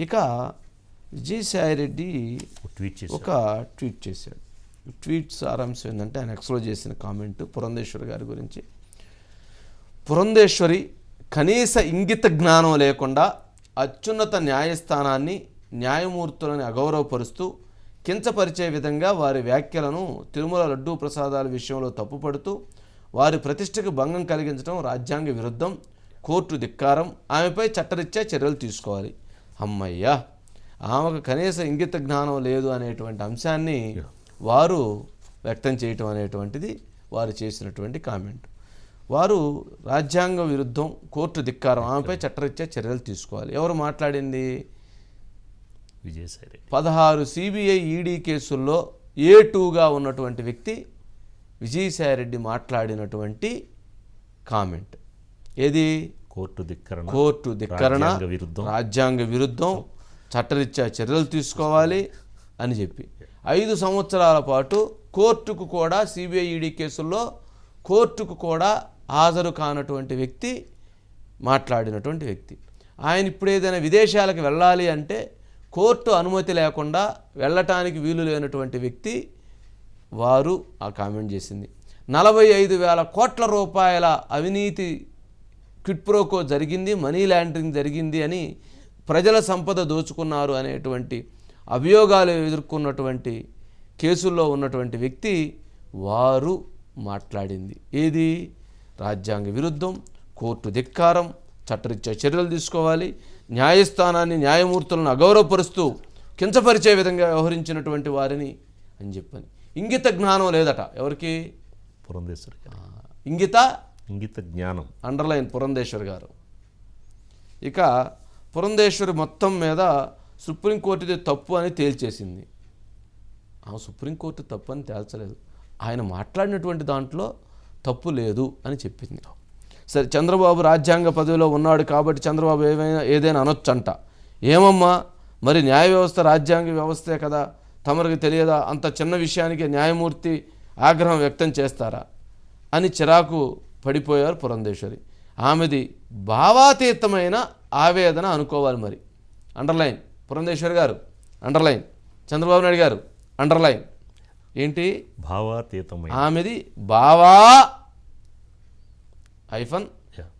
ఇక విజయసాయిరెడ్డి ట్వీట్ చేసి ఒక ట్వీట్ చేశాడు. ట్వీట్ సారాంశం ఏంటంటే ఆయన ఎక్స్ప్లోర్ చేసిన కామెంట్ పురంధేశ్వరి గారి గురించి. పురంధేశ్వరి కనీస ఇంగిత జ్ఞానం లేకుండా అత్యున్నత న్యాయస్థానాన్ని న్యాయమూర్తులను అగౌరవపరుస్తూ కించపరిచే విధంగా వారి వ్యాఖ్యలను తిరుమల లడ్డూ ప్రసాదాల విషయంలో తప్పుపడుతూ వారి ప్రతిష్టకు భంగం కలిగించడం రాజ్యాంగ విరుద్ధం కోర్టు ధిక్కారం ఆమెపై చట్టరీత్యా చర్యలు తీసుకోవాలి. అమ్మయ్యా ఆమెకు కనీస ఇంగిత జ్ఞానం లేదు అనేటువంటి అంశాన్ని వారు వ్యక్తం చేయటం అనేటువంటిది వారు చేసినటువంటి కామెంట్. వారు రాజ్యాంగ విరుద్ధం కోర్టు ధిక్కారం ఆమెపై చట్టరీత్యా చర్యలు తీసుకోవాలి. ఎవరు మాట్లాడింది? విజయసాయి పదహారు సిబిఐ ఈడీ కేసుల్లో ఏ టూగా ఉన్నటువంటి వ్యక్తి విజయసాయిరెడ్డి మాట్లాడినటువంటి కామెంట్. ఏది? కోర్టు ధిక్కరణ కోర్టు ధిక్కరణ విరుద్ధం. రాజ్యాంగ విరుద్ధం చట్టరీత్యా చర్యలు తీసుకోవాలి అని చెప్పి. ఐదు సంవత్సరాల పాటు కోర్టుకు కూడా సిబిఐ ఈడీ కేసుల్లో కోర్టుకు కూడా హాజరు కానటువంటి వ్యక్తి మాట్లాడినటువంటి వ్యక్తి. ఆయన ఇప్పుడు ఏదైనా విదేశాలకు వెళ్ళాలి అంటే కోర్టు అనుమతి లేకుండా వెళ్ళటానికి వీలు లేనటువంటి వ్యక్తి వారు ఆ కామెంట్ చేసింది. నలభై ఐదు వేల కోట్ల రూపాయల అవినీతి క్విట్ప్రోకో జరిగింది మనీ లాండరింగ్ జరిగింది అని ప్రజల సంపద దోచుకున్నారు అనేటువంటి అభియోగాలు ఎదుర్కొన్నటువంటి కేసుల్లో ఉన్నటువంటి వ్యక్తి వారు మాట్లాడింది. ఏది? రాజ్యాంగ విరుద్ధం కోర్టు ధిక్కారం చట్టరీత్యా చర్యలు తీసుకోవాలి న్యాయస్థానాన్ని న్యాయమూర్తులను అగౌరవపరుస్తూ కించపరిచే విధంగా వ్యవహరించినటువంటి వారిని అని చెప్పని. ఇంగిత జ్ఞానం లేదట ఎవరికి? పురంధేశ్వరి ఇంగిత ఇంగిత జ్ఞానం. అండర్లైన్ పురంధేశ్వర్ గారు. ఇక పురంధేశ్వరి మొత్తం మీద సుప్రీంకోర్టుది తప్పు అని తేల్చేసింది. ఆ సుప్రీంకోర్టు తప్పు అని తేల్చలేదు. ఆయన మాట్లాడినటువంటి దాంట్లో తప్పు లేదు అని చెప్పింది. సరే చంద్రబాబు రాజ్యాంగ పదవిలో ఉన్నాడు కాబట్టి చంద్రబాబు ఏమైనా ఏదైనా అనొచ్చంట ఏమమ్మా? మరి న్యాయ వ్యవస్థ రాజ్యాంగ వ్యవస్థే కదా. తమరికి తెలియదా? అంత చిన్న విషయానికి న్యాయమూర్తి ఆగ్రహం వ్యక్తం చేస్తారా? అని చిరాకు పడిపోయారు పురంధేశ్వరి. ఆమెది భావాతీతమైన ఆవేదన అనుకోవాలి మరి. అండర్లైన్. పురంధేశ్వరి గారు అండర్లైన్. చంద్రబాబు నాయుడు గారు అండర్లైన్. ఏంటి? భావాతీతమైన. ఆమెది భావా ఐఫన్.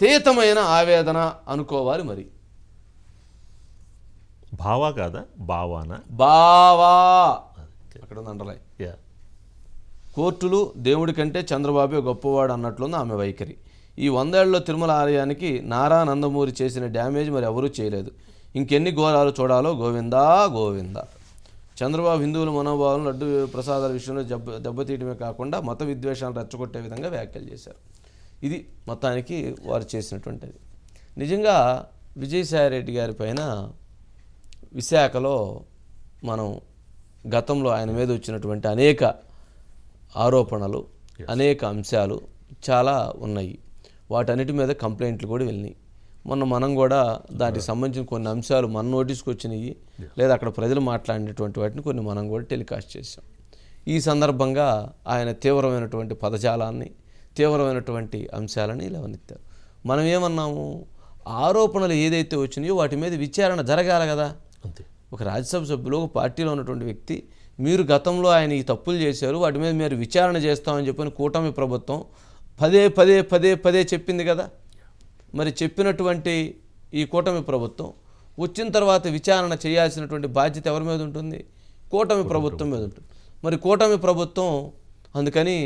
తీతమైన ఆవేదన అనుకోవాలి మరి. భావా కాదా? భావానా? బావా అక్కడ ఉంది అండర్లైన్. యా. కోర్టులు దేవుడి కంటే చంద్రబాబే గొప్పవాడు అన్నట్లుంది ఆమె వైఖరి. ఈ వందేళ్ళలో తిరుమల ఆలయానికి నారా నందమూరి చేసిన డ్యామేజ్ మరి ఎవరూ చేయలేదు. ఇంకెన్ని ఘోరాలు చూడాలో గోవిందా గోవిందా. చంద్రబాబు హిందువుల మనోభావాలను లడ్డు ప్రసాదాల విషయంలో దెబ్బ దెబ్బతీయడమే కాకుండా మత విద్వేషాలను రెచ్చగొట్టే విధంగా వ్యాఖ్యలు చేశారు. ఇది మొత్తానికి వారు చేసినటువంటిది. నిజంగా విజయసాయిరెడ్డి గారి పైన విశాఖలో మనం గతంలో ఆయన మీద వచ్చినటువంటి అనేక ఆరోపణలు అనేక అంశాలు చాలా ఉన్నాయి. వాటన్నిటి మీద కంప్లైంట్లు కూడా వెళ్ళినాయి. మొన్న మనం కూడా దానికి సంబంధించిన కొన్ని అంశాలు మన నోటీస్కి వచ్చినాయి. లేదా అక్కడ ప్రజలు మాట్లాడినటువంటి వాటిని కొన్ని మనం కూడా టెలికాస్ట్ చేసాం ఈ సందర్భంగా ఆయన తీవ్రమైనటువంటి పదజాలాన్ని తీవ్రమైనటువంటి అంశాలని లేవనెత్తారు. మనం ఏమన్నాము? ఆరోపణలు ఏదైతే వచ్చినాయో వాటి మీద విచారణ జరగాలి కదా. అంతే. ఒక రాజ్యసభ సభ్యులు ఒక పార్టీలో ఉన్నటువంటి వ్యక్తి మీరు గతంలో ఆయన ఈ తప్పులు చేశారు వాటి మీద మీరు విచారణ చేస్తామని చెప్పని కూటమి ప్రభుత్వం పదే పదే పదే పదే చెప్పింది కదా? మరి చెప్పినటువంటి ఈ కూటమి ప్రభుత్వం వచ్చిన తర్వాత విచారణ చేయాల్సినటువంటి బాధ్యత ఎవరి మీద ఉంటుంది? కూటమి ప్రభుత్వం మీద ఉంటుంది. మరి కూటమి ప్రభుత్వం అందుకని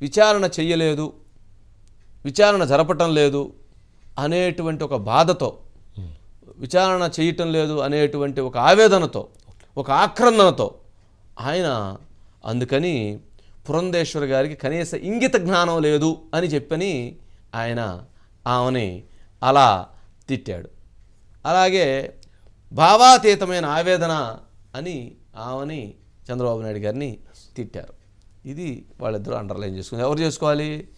విచారణ చెయ్యలేదు విచారణ జరపటం లేదు అనేటువంటి ఒక బాధతో విచారణ చేయటం లేదు అనేటువంటి ఒక ఆవేదనతో ఒక ఆక్రందనతో ఆయన అందుకని పురంధేశ్వర్ గారికి కనీస ఇంగిత జ్ఞానం లేదు అని చెప్పని ఆయన ఆమెని అలా తిట్టాడు. అలాగే భావాతీతమైన ఆవేదన అని ఆమెని చంద్రబాబు నాయుడు గారిని తిట్టారు. ఇది వాళ్ళిద్దరూ అండర్లైన్ చేసుకుని ఎవరు చేసుకోవాలి?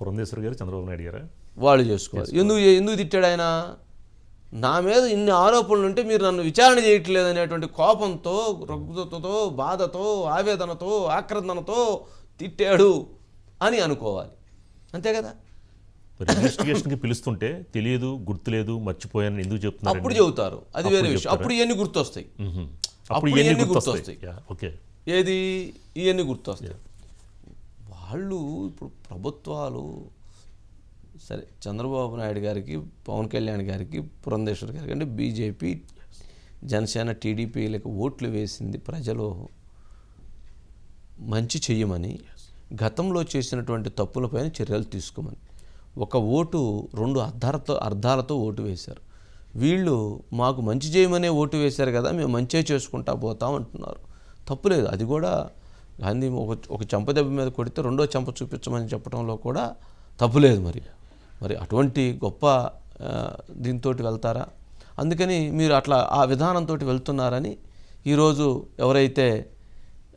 పురంధేశ్వరి గారు చంద్రబాబు నాయుడు గారా? వాళ్ళు చేసుకోవాలి. ఎందుకు ఎందుకు తిట్టాడు ఆయన? నా మీద ఇన్ని ఆరోపణలు ఉంటే మీరు నన్ను విచారణ చేయట్లేదు అనేటువంటి కోపంతో రుగ్మతతో బాధతో ఆవేదనతో ఆక్రందనతో తిట్టాడు అని అనుకోవాలి. అంతే కదా? ఇన్వెస్టిగేషన్కి పిలుస్తుంటే తెలియదు గుర్తులేదు మర్చిపోయాను ఎందుకు చెప్తున్నారు అప్పుడు చెబుతారు. అది వేరే విషయం. అప్పుడు ఇవన్నీ గుర్తొస్తాయి. అప్పుడు అప్పుడు ఇవన్నీ గుర్తొస్తాయి. ఓకే. ఏది? ఇవన్నీ గుర్తొస్తాయి. వాళ్ళు ఇప్పుడు ప్రభుత్వాలు సరే చంద్రబాబు నాయుడు గారికి పవన్ కళ్యాణ్ గారికి పురంధేశ్వర్ గారికి అంటే బీజేపీ జనసేన టీడీపీలకు ఓట్లు వేసింది ప్రజలు. మంచి చెయ్యమని గతంలో చేసినటువంటి తప్పులపైన చర్యలు తీసుకోమని. ఒక ఓటు రెండు అర్థాలతో అర్థాలతో ఓటు వేశారు. వీళ్ళు మాకు మంచి చేయమనే ఓటు వేశారు కదా మేము మంచిగా చేసుకుంటా పోతాం అంటున్నారు. తప్పులేదు అది కూడా గాంధీ ఒక ఒక చెంప దెబ్బ మీద కొడితే రెండో చెంప చూపించమని చెప్పడంలో కూడా తప్పులేదు మరి. మరి అటువంటి గొప్ప దీంతో వెళ్తారా? అందుకని మీరు అట్లా ఆ విధానంతో వెళ్తున్నారని ఈరోజు ఎవరైతే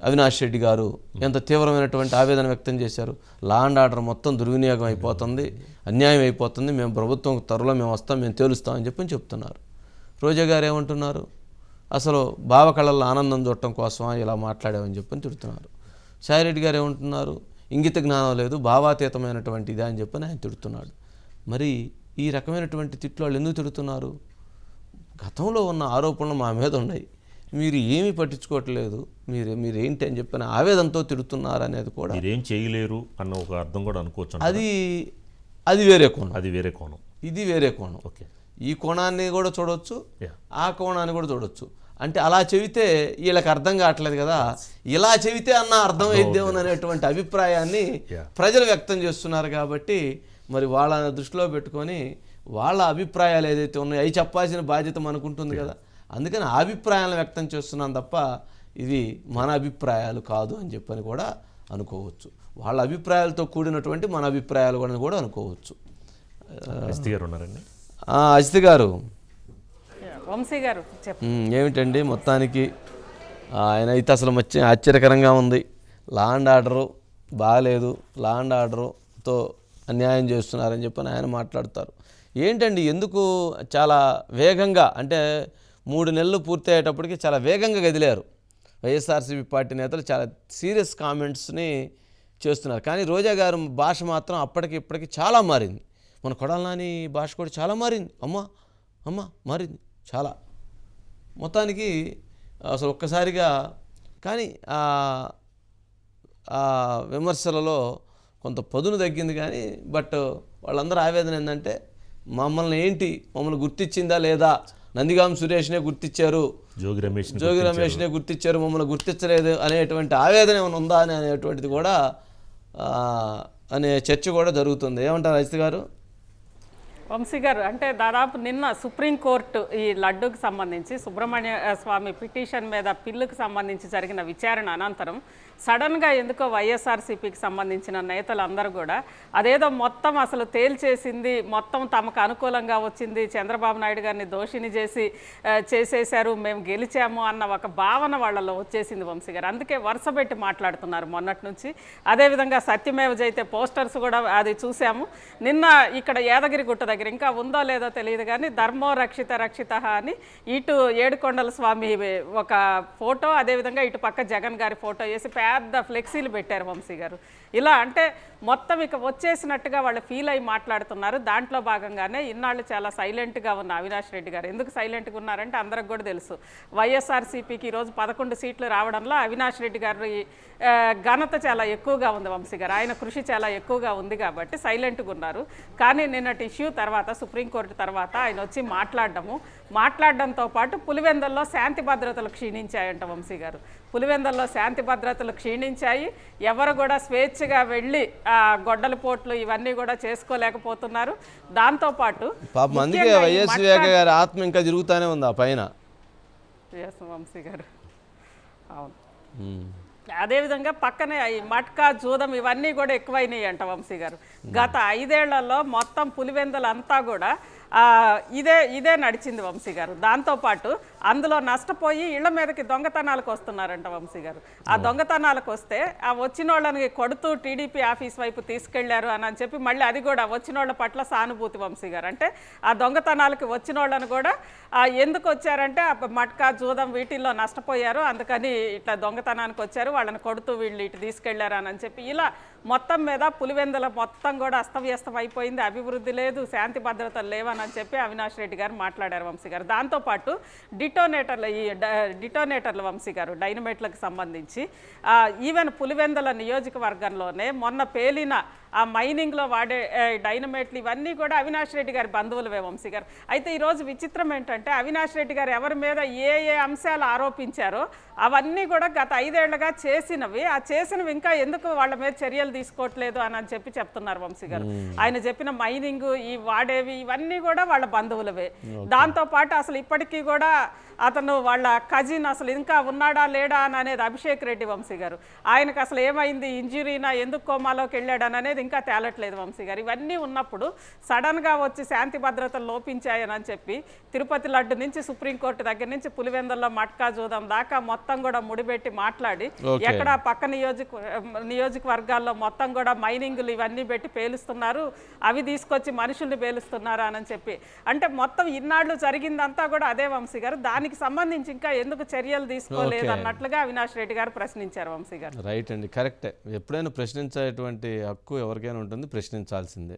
అవినాష్ రెడ్డి గారు ఎంత తీవ్రమైనటువంటి ఆవేదన వ్యక్తం చేశారు లా అండ్ ఆర్డర్ మొత్తం దుర్వినియోగం అయిపోతుంది అన్యాయం అయిపోతుంది మేము ప్రభుత్వం త్వరలో మేము వస్తాం మేము తేలుస్తామని చెప్పని చెప్తున్నారు. రోజా గారు ఏమంటున్నారు? అసలు బావ కళల్లో ఆనందం చూడటం కోసమా ఇలా మాట్లాడామని చెప్పని తిడుతున్నారు. సాయిరెడ్డి గారు ఏమంటున్నారు? ఇంగిత జ్ఞానం లేదు భావాతీతమైనటువంటి ఇదే అని చెప్పని ఆయన తిడుతున్నాడు. మరి ఈ రకమైనటువంటి తిట్లు వాళ్ళు ఎందుకు తిడుతున్నారు? గతంలో ఉన్న ఆరోపణలు మా మీద ఉన్నాయి. మీరు ఏమీ పట్టించుకోవట్లేదు. మీరు మీరు ఏంటి అని చెప్పిన ఆవేదనతో తిడుతున్నారు అనేది కూడా మీరేం చేయలేరు అన్న ఒక అర్థం కూడా అనుకోవచ్చు? అది అది వేరే కోణం. అది వేరే కోణం. ఇది వేరే కోణం. ఓకే. ఈ కోణాన్ని కూడా చూడొచ్చు. యా ఆ కోణాన్ని కూడా చూడొచ్చు. అంటే అలా చెబితే వీళ్ళకి అర్థం కావట్లేదు కదా. ఇలా చెబితే అన్న అర్థం అయిద్దేమో అనేటువంటి అభిప్రాయాన్ని. ప్రజలు వ్యక్తం చేస్తున్నారు కాబట్టి మరి వాళ్ళని దృష్టిలో పెట్టుకొని వాళ్ళ అభిప్రాయాలు ఏదైతే ఉన్నాయో అవి చెప్పాల్సిన బాధ్యత మనకు ఉంటుంది కదా. అందుకని ఆ అభిప్రాయాలను వ్యక్తం చేస్తున్నాం తప్ప ఇది మన అభిప్రాయాలు కాదు అని చెప్పని కూడా అనుకోవచ్చు. వాళ్ళ అభిప్రాయాలతో కూడినటువంటి మన అభిప్రాయాలు కూడా కూడా అనుకోవచ్చు. ఎస్టీ గారు ఉన్నారండి? అజిత్ గారు. వంశీ గారు ఏమిటండి మొత్తానికి? ఆయన అయితే అసలు వచ్చి ఆశ్చర్యకరంగా ఉంది. లా అండ్ ఆర్డరు బాగాలేదు. లా అండ్ ఆర్డరుతో అన్యాయం చేస్తున్నారని చెప్పని ఆయన మాట్లాడతారు. ఏంటండి ఎందుకు చాలా వేగంగా అంటే మూడు నెలలు పూర్తయ్యేటప్పటికి చాలా వేగంగా గదిలారు. వైఎస్ఆర్సీపీ పార్టీ నేతలు చాలా సీరియస్ కామెంట్స్ని చేస్తున్నారు. కానీ రోజా గారు భాష మాత్రం అప్పటికి ఇప్పటికి చాలా మారింది. మన కొడాల భాష కూడా చాలా మారింది. అమ్మా అమ్మా మారింది. చాలా. మొత్తానికి అసలు ఒక్కసారిగా కానీ ఆ విమర్శలలో కొంత పదును తగ్గింది కానీ బట్ వాళ్ళందరూ ఆవేదన ఏంటంటే మమ్మల్ని ఏంటి మమ్మల్ని గుర్తించిందా లేదా? నందిగాం సురేష్నే గుర్తించారు జోగి రమేష్ జోగి రమేష్నే గుర్తించారు మమ్మల్ని గుర్తించలేదు అనేటువంటి ఆవేదన ఏమైనా ఉందా అని అనేటువంటిది కూడా అనే చర్చ కూడా జరుగుతుంది. ఏమంటారు రజిత్ గారు? వంశీ గారు అంటే దాదాపు నిన్న సుప్రీంకోర్టు ఈ లడ్డూకి సంబంధించి సుబ్రహ్మణ్య స్వామి పిటిషన్ మీద పిల్లుకు సంబంధించి జరిగిన విచారణ అనంతరం సడన్గా ఎందుకో వైఎస్ఆర్సీపీకి సంబంధించిన నేతలందరూ కూడా అదేదో మొత్తం అసలు తేల్చేసింది మొత్తం తమకు అనుకూలంగా వచ్చింది చంద్రబాబు నాయుడు గారిని దోషిని చేసి చేసేశారు మేము గెలిచాము అన్న ఒక భావన వాళ్ళలో వచ్చేసింది వంశీ గారు. అందుకే వరుస పెట్టి మాట్లాడుతున్నారు మొన్నటి నుంచి. అదేవిధంగా సత్యమేవ జైతే పోస్టర్స్ కూడా అది చూసాము. నిన్న ఇక్కడ యాదగిరి గుట్ట దగ్గర ఇంకా ఉందో లేదో తెలియదు కానీ ధర్మో రక్షిత రక్షిత అని ఇటు ఏడుకొండల స్వామి ఒక ఫోటో అదేవిధంగా ఇటు పక్క జగన్ గారి ఫోటో వేసి పెద్ద ఫ్లెక్సీలు పెట్టారు వంశీ గారు. ఇలా అంటే మొత్తం ఇక వచ్చేసినట్టుగా వాళ్ళు ఫీల్ అయి మాట్లాడుతున్నారు. దాంట్లో భాగంగానే ఇన్నాళ్ళు చాలా సైలెంట్గా ఉన్న అవినాష్ రెడ్డి గారు. ఎందుకు సైలెంట్గా ఉన్నారంటే అందరికి కూడా తెలుసు. వైఎస్ఆర్సీపీకి ఈరోజు పదకొండు సీట్లు రావడంలో అవినాష్ రెడ్డి గారి ఘనత చాలా ఎక్కువగా ఉంది వంశీ గారు. ఆయన కృషి చాలా ఎక్కువగా ఉంది కాబట్టి సైలెంట్గా ఉన్నారు. కానీ నిన్నటి ఇష్యూ తర్వాత సుప్రీంకోర్టు తర్వాత ఆయన వచ్చి మాట్లాడడము మాట్లాడడంతో పాటు పులివెందల్లో శాంతి భద్రతలు క్షీణించాయంట వంశీ గారు. పులివెందల్లో శాంతి భద్రతలు క్షీణించాయి. ఎవరు కూడా స్వేచ్ఛగా వెళ్ళి ఆ గొడ్డల పోట్లు ఇవన్నీ కూడా చేసుకోలేకపోతున్నారు. దాంతోపాటు పాపం అందుకే ముఖ్యంగా ఈ వైఎస్ మట్కా- వివేక గారి ఆత్మ ఇంకా తిరుగుతూనే ఉంది ఆ పైన. వంశీ గారు. అవును. అదేవిధంగా పక్కనే ఈ మట్కా జూదం ఇవన్నీ కూడా ఎక్కువైనాయి అంట వంశీ గారు. గత ఐదేళ్ళలో మొత్తం పులివెందులంతా కూడా ఇదే ఇదే నడిచింది వంశీ గారు. దాంతోపాటు అందులో నష్టపోయి ఇళ్ళ మీదకి దొంగతనాలకు వస్తున్నారంట వంశీ గారు. ఆ దొంగతనాలకు వస్తే ఆ వచ్చిన వాళ్ళని కొడుతూ టీడీపీ ఆఫీస్ వైపు తీసుకెళ్ళారు అని అని చెప్పి మళ్ళీ అది కూడా వచ్చిన వాళ్ళ పట్ల సానుభూతి వంశీ గారు. అంటే ఆ దొంగతనాలకి వచ్చిన వాళ్ళని కూడా ఆ, ఎందుకు వచ్చారంటే ఆ మట్కా జూదం వీటిల్లో నష్టపోయారు అందుకని ఇట్లా దొంగతనానికి వచ్చారు వాళ్ళని కొడుతూ వీళ్ళు ఇటు తీసుకెళ్ళారు అని చెప్పి ఇలా మొత్తం మీద పులివెందుల మొత్తం కూడా అస్తవ్యస్తం అయిపోయింది. అభివృద్ధి లేదు శాంతి భద్రతలు లేవని చెప్పి అవినాష్ రెడ్డి గారు మాట్లాడారు వంశీ గారు. దాంతోపాటు డిటోనేటర్ల ఈ డిటోనేటర్ల వంశీ గారు డైనమైట్లకు సంబంధించి ఈవెన్ పులివెందుల నియోజకవర్గంలోనే మొన్న పేలిన ఆ మైనింగ్లో వాడే డైనమైట్లు ఇవన్నీ కూడా అవినాష్ రెడ్డి గారి బంధువులవే వంశీ గారు. అయితే ఈరోజు విచిత్రం ఏంటంటే అవినాష్ రెడ్డి గారు ఎవరి మీద ఏ ఏ అంశాలు ఆరోపించారో అవన్నీ కూడా గత ఐదేళ్ళుగా చేసినవి. ఆ చేసినవి ఇంకా ఎందుకు వాళ్ళ మీద చర్యలు తీసుకోవట్లేదు అని అని చెప్పి చెప్తున్నారు వంశీ గారు. ఆయన చెప్పిన మైనింగ్ ఈ వాడేవి ఇవన్నీ కూడా వాళ్ళ బంధువులవే. దాంతో పాటు అసలు ఇప్పటికీ కూడా అతను వాళ్ళ కజిన్ అసలు ఇంకా ఉన్నాడా లేడా అని అనేది అభిషేక్ రెడ్డి వంశీ గారు. ఆయనకు అసలు ఏమైంది? ఇంజురీనా? ఎందుకు కోమాలోకి వెళ్ళాడని అనేది ఇంకా తేలట్లేదు వంశీ గారు. ఇవన్నీ ఉన్నప్పుడు సడన్గా వచ్చి శాంతి భద్రతలు లోపించాయని చెప్పి తిరుపతి లడ్డు నుంచి సుప్రీంకోర్టు దగ్గర నుంచి పులివెందుల్లో మట్కా జూదం దాకా మొత్తం కూడా ముడిపెట్టి మాట్లాడి. ఎక్కడ పక్క నియోజక నియోజకవర్గాల్లో మొత్తం కూడా మైనింగ్లు ఇవన్నీ పెట్టి పేలుస్తున్నారు అవి తీసుకొచ్చి మనుషుల్ని పేలుస్తున్నారు అని చెప్పి. అంటే మొత్తం ఇన్నాళ్ళు జరిగిందంతా కూడా అదే వంశీ గారు. దానికి సంబంధించి ఇంకా ఎందుకు చర్యలు తీసుకోలేదు. అన్నట్లుగా అవినాష్ రెడ్డి గారు ప్రశ్నించారు వంశీ గారు. రైట్ అండి. కరెక్టే. ఎప్పుడైనా ప్రశ్నించేటువంటి హక్కు ఎవరికైనా ఉంటుంది ప్రశ్నించాల్సిందే.